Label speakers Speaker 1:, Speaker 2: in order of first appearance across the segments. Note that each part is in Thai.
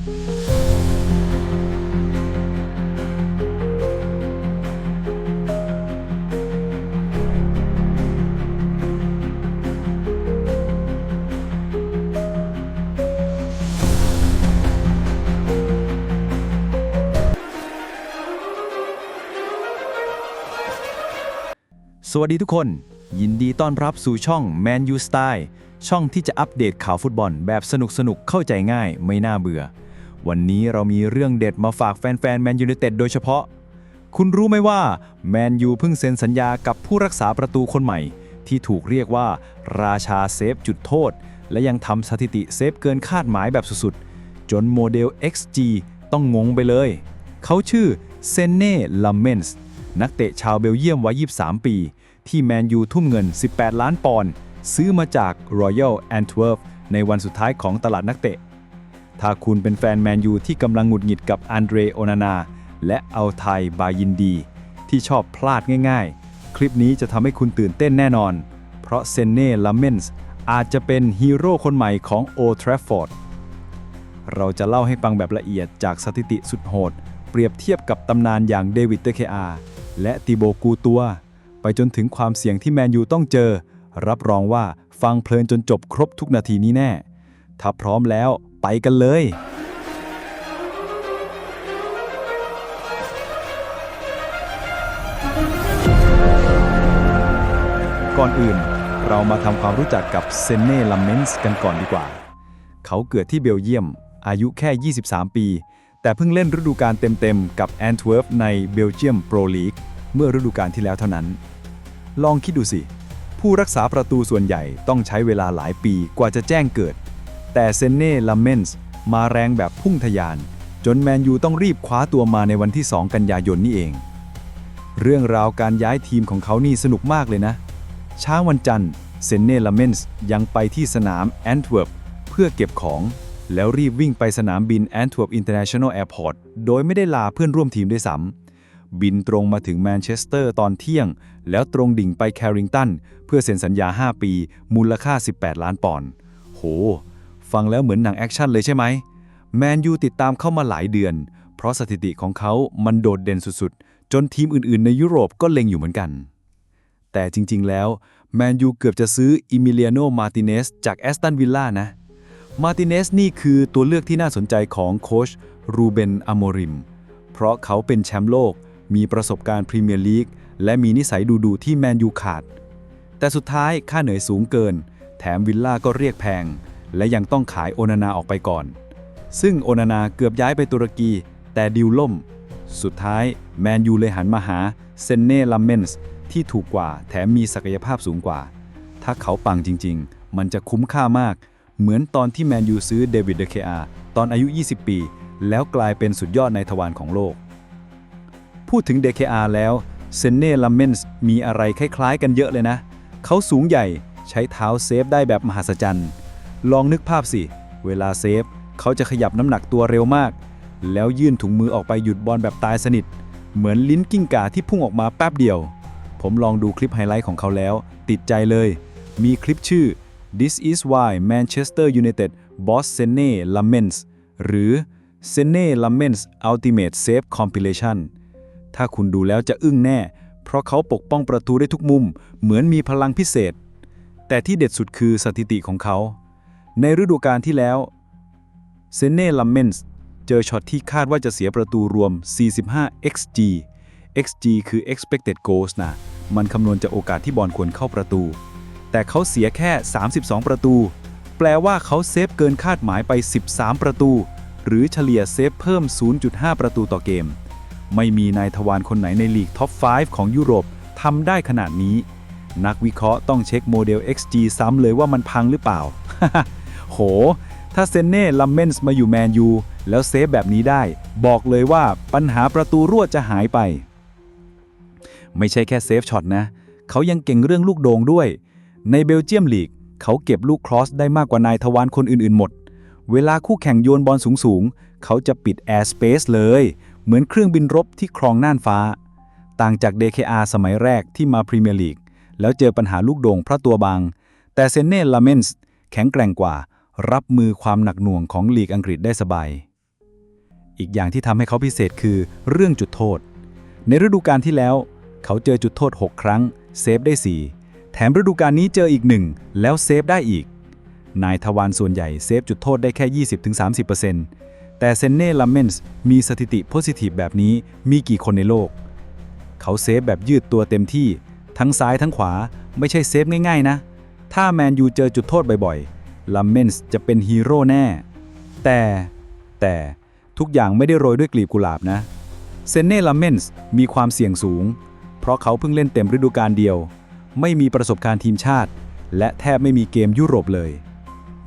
Speaker 1: สวัสดีทุกคน ยินดีต้อนรับสู่ช่อง Man U Style ช่องที่จะอัปเดตข่าวฟุตบอลแบบสนุกสนุกๆเข้าใจง่ายไม่น่าเบื่อ วันนี้เรามีเรื่องเด็ดมาฝากแฟนๆแมนยู i นเต็ดโดยเฉพาะ คุณรู้ไหมว่าแมนยูเพิ่งเซ็นสัญญากับผู้รักษาประตูคนใหม่ ที่ถูกเรียกว่า ราชาเซฟจุดโทษ และยังทำสถิติเซฟเกินคาดหมายแบบสุดๆ จนโมเดล XG ต้องงงไปเลย เขาชื่อเซเน่ลัมเมนส์นักเตะชาวเบลเยียมวัย 23 ปี ที่แมนยูทุ่มเงิน 18 ล้านปอนด์ซื้อมาจาก Royal Antwerp ในวันสุดท้ายของตลาดนักเตะ ถ้าคุณเป็นแฟนแมนยูที่กำลังหงุดหงิดกับอันเดรโอนานา และอัลไทยบายินดี ที่ชอบพลาดง่ายๆ คลิปนี้จะทำให้คุณตื่นเต้นแน่นอน เพราะเซเน่ลัมเมนส์อาจจะเป็นฮีโร่คนใหม่ของโอทราฟฟอร์ดเราจะเล่าให้ฟังแบบละเอียดจากสถิติสุดโหด เปรียบเทียบกับตำนานอย่างเดวิดเตเคอาและติโบกูตัว ไปจนถึงความเสี่ยงที่แมนยูต้องเจอ รับรองว่าฟังเพลินจนจบครบทุกนาทีนี้แน่ ถ้าพร้อมแล้ว ไปกันเลย ก่อนอื่นเรามาทำความรู้จักกับเซนเน่ลัมเมนส์กันก่อนดีกว่า เขาเกิดที่เบลเยียม อายุแค่ 23 ปี แต่เพิ่งเล่นฤดูกาลเต็มๆ กับแอนทเวิร์ฟในเบลเยียมโปรลีกเมื่อฤดูกาลที่แล้วเท่านั้น ลองคิดดูสิ ผู้รักษาประตูส่วนใหญ่ต้องใช้เวลาหลายปีกว่าจะแจ้งเกิด แต่เซนเน่ลัมเมนส์มาแรงแบบพุ่งทะยาน จนแมนยูต้องรีบคว้าตัวมาในวันที่ 2 กันยายนนี่เอง เรื่องราวการย้ายทีมของเขานี่สนุกมากเลยนะ เช้าวันจันทร์เซนเน่ลาเมนส์ยังไปที่สนามแอนทเวิร์ปเพื่อเก็บของ แล้วรีบวิ่งไปสนามบินแอนทเวิร์ปอินเตอร์เนชั่นแนลแอร์พอร์ตโดยไม่ได้ลาเพื่อนร่วมทีมด้วยซ้ำบินตรงมาถึงแมนเชสเตอร์ตอนเที่ยง แล้วตรงดิ่งไปแคริงตันเพื่อเซ็นสัญญา 5 ปี มูลค่า 18 ล้านปอนด์โห ฟังแล้วเหมือนหนังแอคชั่นเลยใช่ไหมแมนยูติดตามเข้ามาหลายเดือน เพราะสถิติของเขามันโดดเด่นสุดๆ จนทีมอื่นๆ ในยุโรปก็เล็งอยู่เหมือนกัน แต่จริงๆแล้วแมนยูเกือบจะซื้ออิมิเลียโน มาติเนสจากแอสตันวิลล่านะ มาติเนสนี่คือตัวเลือกที่น่าสนใจของโค้ชรูเบนอโมริม เพราะเขาเป็นแชมป์โลก มีประสบการณ์พรีเมียร์ลีก และมีนิสัยดูๆที่แมนยูขาด แต่สุดท้ายค่าเหนื่อยสูงเกิน แถมวิลล่าก็เรียกแพง และยังต้องขายโอนานาออกไปก่อน ซึ่งโอนานาเกือบย้ายไปตุรกี แต่ดิวล่ม สุดท้ายแมนยูเลยหันมาหาเซนเน่ลัมเมนส์ที่ถูกกว่าแถมมีศักยภาพสูงกว่า ถ้าเขาปังจริง ๆ มันจะคุ้มค่ามาก เหมือนตอนที่แมนยูซื้อเดวิดเดเคอาตอนอายุ 20 ปี แล้วกลายเป็นสุดยอดในทวารของโลก พูดถึง DKR แล้วเซนเน่ลัมเมนส์มีอะไรคล้ายๆ กันเยอะเลยนะ เขาสูงใหญ่ใช้เท้าเซฟได้แบบมหัศจรรย์ ลองนึกภาพสิ เวลาเซฟ เขาจะขยับน้ำหนักตัวเร็วมาก แล้วยื่นถุงมือออกไปหยุดบอลแบบตายสนิท เหมือนลิ้นกิ้งก่าที่พุ่งออกมาแป๊บเดียว ผมลองดูคลิปไฮไลท์ของเขาแล้ว ติดใจเลย มีคลิปชื่อ This is why Manchester United boss Sene Lamens หรือ Sene Lamens Ultimate Save Compilation ถ้าคุณดูแล้วจะอึ้งแน่ เพราะเขาปกป้องประตูได้ทุกมุม เหมือนมีพลังพิเศษ แต่ที่เด็ดสุดคือสถิติของเขา ในฤดูกาลที่แล้วเซเน่ลัมเมนส์เจอช็อตที่คาดว่าจะเสียประตูรวม 45 xg xg คือ expected goals นะ มันคำนวณจากโอกาสที่บอลควรเข้าประตู แต่เขาเสียแค่ 32 ประตู แปลว่าเขาเซฟเกินคาดหมายไป 13 ประตู หรือเฉลี่ยเซฟเพิ่ม 0.5 ประตูต่อเกม ไม่มีนายทวารคนไหนในลีกท็อป 5 ของยุโรปทำได้ขนาดนี้ นักวิเคราะห์ต้องเช็คโมเดล XG ซ้ำเลยว่ามันพังหรือเปล่า โห ถ้าเซนเน่ลัมเมนส์มาอยู่แมนยูแล้วเซฟแบบนี้ได้ บอกเลยว่าปัญหาประตูรั่วจะหายไป ไม่ใช่แค่เซฟช็อตนะ เขายังเก่งเรื่องลูกโด่งด้วย ในเบลเจียมลีก เขาเก็บลูกครอสได้มากกว่านายทวารคนอื่นๆหมด เวลาคู่แข่งโยนบอลสูงๆ เขาจะปิดแอร์สเปซเลย เหมือนเครื่องบินรบที่ครองน่านฟ้า ต่างจาก DKR สมัยแรกที่มาพรีเมียร์ลีกแล้วเจอปัญหาลูกโด่งเพราะตัวบาง แต่เซนเน่ลาเมนส์แข็งแกร่งกว่า รับมือความหนักหน่วงของลีกอังกฤษได้สบาย อีกอย่างที่ทำให้เขาพิเศษคือเรื่องจุดโทษ ในฤดูกาลที่แล้ว เขาเจอจุดโทษ 6 ครั้ง เซฟได้ 4 แถมฤดูกาลนี้เจออีกหนึ่งแล้วเซฟได้อีก นายทวารส่วนใหญ่เซฟจุดโทษได้แค่ 20-30%แต่เซนเน่ลัมเมนส์มีสถิติโพซิทีฟแบบนี้มีกี่คนในโลก เขาเซฟแบบยืดตัวเต็มที่ ทั้งซ้ายทั้งขวาไม่ใช่เซฟง่ายๆนะ ถ้าแมนยูเจอจุดโทษบ่อยๆ ลัมเมนส์จะเป็นฮีโร่แน่ แต่แต่ทุกอย่างไม่ได้โรยด้วยกลีบกุหลาบนะ เซนเน่ลัมเมนส์มีความเสี่ยงสูง เพราะเขาเพิ่งเล่นเต็มฤดูกาลเดียว ไม่มีประสบการณ์ทีมชาติ และแทบไม่มีเกมยุโรปเลย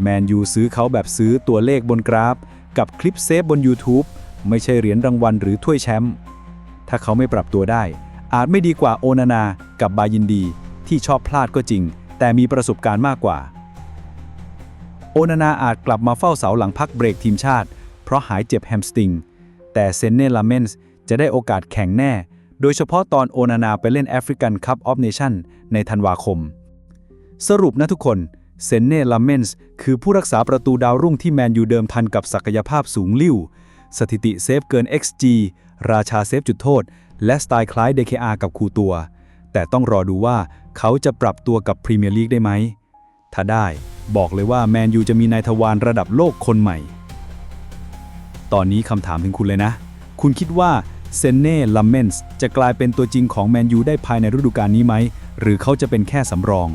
Speaker 1: แมนยูซื้อเขาแบบซื้อตัวเลขบนกราฟ กับคลิปเซฟบน YouTube ไม่ใช่เหรียญรางวัลหรือถ้วยแชมป์ ถ้าเขาไม่ปรับตัวได้ อาจไม่ดีกว่าโอนานากับบายินดี ที่ชอบพลาดก็จริง แต่มีประสบการณ์มากกว่า โอนานาอาจกลับมาเฝ้าเสาหลังพักเบรกทีมชาติ เพราะหายเจ็บแฮมสติง แต่เซนเนลาเมนส์จะได้โอกาสแข่งแน่ โดยเฉพาะตอนโอนานาไปเล่นแอฟริกันคัพออฟเนชั่นในธันวาคม สรุปนะทุกคนเซนเน่ลาเมนส์คือผู้รักษาประตูดาวรุ่งที่แมนยูเดิมพันกับศักยภาพสูงลิ่ว สถิติเซฟเกิน XG ราชาเซฟจุดโทษ และสไตล์คล้าย DKR กับคูตัว แต่ต้องรอดูว่าเขาจะปรับตัวกับพรีเมียร์ลีกได้ไหม ถ้าได้ บอกเลยว่าแมนยูจะมีนายทวารระดับโลกคนใหม่ ตอนนี้คำถามถึงคุณเลยนะ คุณคิดว่าเซนเน่ลัมเมนส์จะกลายเป็นตัวจริงของแมนยูได้ภายในฤดูกาลนี้ไหม หรือเขาจะเป็นแค่สำรอง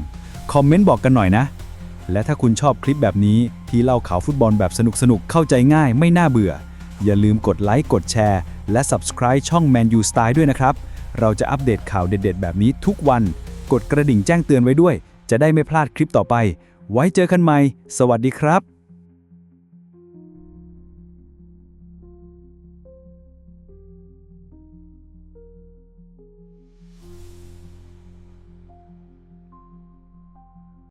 Speaker 1: คอมเมนต์บอกกันหน่อยนะ และถ้าคุณชอบคลิปแบบนี้ที่เล่าข่าวฟุตบอลแบบสนุกๆเข้าใจง่ายไม่น่าเบื่อ อย่าลืมกดไลค์กดแชร์ และ Subscribe ช่อง Man U Style ด้วยนะครับ เราจะอัปเดตข่าวเด็ด ๆ แบบนี้ทุกวัน กดกระดิ่งแจ้งเตือนไว้ด้วย จะได้ไม่พลาดคลิปต่อไป ไว้เจอกันใหม่ สวัสดีครับ